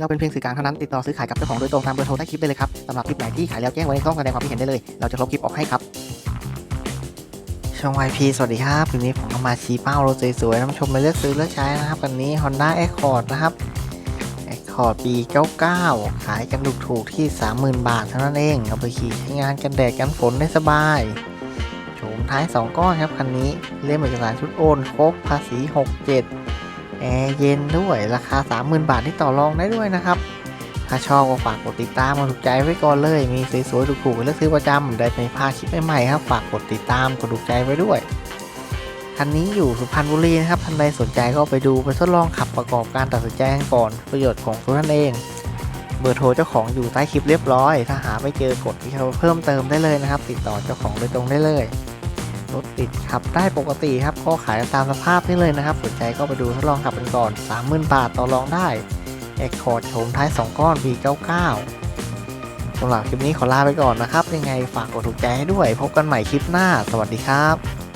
เราเป็นเพียงสื่อกลางเท่านั้นติดต่อซื้อขายกับเจ้าของโดยตรงตามเบอร์โทรใต้คลิปได้เลยครับสำหรับคลิปไหนที่ขายแล้วแจ้งไว้ในช่องแสดงความคิดเห็นได้เลย เราจะลบคลิปออกให้ครับช่อง YP สวัสดีครับวันนี้ผมก็มาชี้เป้ารถสวยๆท่านผู้ชมมาเลือกซื้อเลือกใช้นะครับวันนี้ Honda Accord นะครับ Accord ปี 99 ขายกันถูกๆที่ 30,000 บาทเท่านั้นเองเอาไปขี่ใช้งานกันแดดกันฝนได้สบายโฉมท้าย 2 ก้อนครับคันนี้เล่มเอกสารชุดโอนครบภาษี 67 แอร์เย็นด้วยราคา 30,000 บาทที่ต่อรองได้ด้วยนะครับ ถ้าชอบก็ฝากกดติดตามมาถูกใจไว้ก่อนเลย มีสวยๆถูกๆให้เลือกซื้อประจำได้ไม่พาคลิปใหม่ๆครับฝากกดติดตามกดถูกใจไว้ด้วยคันนี้อยู่สุพรรณบุรีนะครับท่านใดสนใจก็ไปดูไปทดลองขับประกอบการตัดสินใจกันก่อนประโยชน์ของตัวท่านเองเบอร์โทรเจ้าของอยู่ใต้คลิปเรียบร้อย ถ้าหาไม่เจอกดที่เขาเพิ่มเติมได้เลยนะครับ ติดต่อเจ้าของโดยตรงได้เลย รถติดขับได้ปกติครับก็ขายตามสภาพนี่เลยนะครับสนใจก็ไปดูทดลองขับกันก่อน 30,000 บาทต่อรองได้แอคคอร์ดโฉมท้าย 2 ก้อน V99 สำหรับคลิปนี้ขอลาไปก่อนนะครับ ยังไงฝากกดถูกใจให้ด้วย พบกันใหม่คลิปหน้า สวัสดีครับ